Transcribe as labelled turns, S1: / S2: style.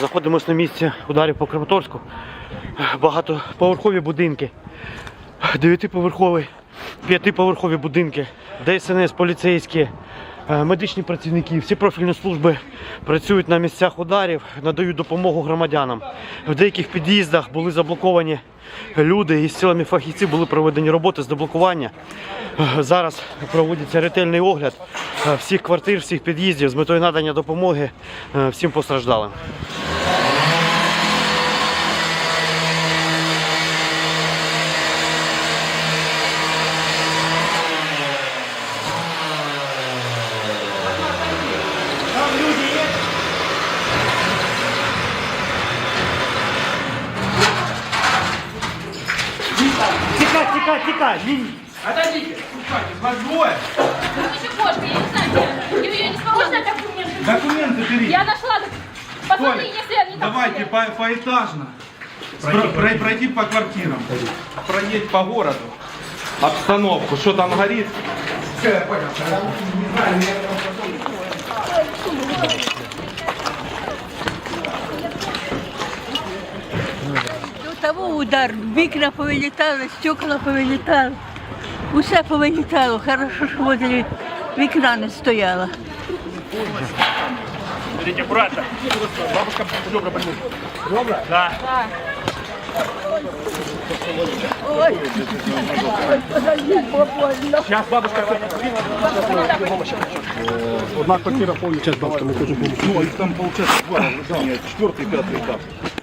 S1: Знаходимося на місці ударів по Краматорську. Багатоповерхові будинки, дев'ятиповерхові, п'ятиповерхові будинки, ДСНС, поліцейські, е, медичні працівники, всі профільні служби працюють на місцях ударів, надають допомогу громадянам. В деяких під'їздах були заблоковані люди і з силами фахівців були проведені роботи з деблокування. Е, Зараз проводиться ретельний огляд е, всіх квартир, всіх під'їздів з метою надання допомоги всім постраждалим. Тікай, тікай, тікай!
S2: Отойдите, слушайте, вас двое.
S3: Ну, еще кошка, я не знаю, я, я не смогла знать документы.
S2: Документы берите.
S3: Я нашла, посмотри,
S2: Толя,
S3: если они там
S2: давайте
S3: стоят.
S2: по, поэтажно. Пройти, пройти, пройти по квартирам. Проедь по городу. Обстановку, что там горит. Все, я понял.
S4: того удар, вікна повилітали, стекла повилітали. Усе повилітало. Хорошо, що возле вікна не стояла.
S5: Берите брата. Бабушка добро больна. Добро? Да. Сейчас бабушка
S6: Одна квартира повністю, зараз бабушка, ми хочемо помочь.
S7: Ну, их там получается два, да, четвертый, пятый этаж.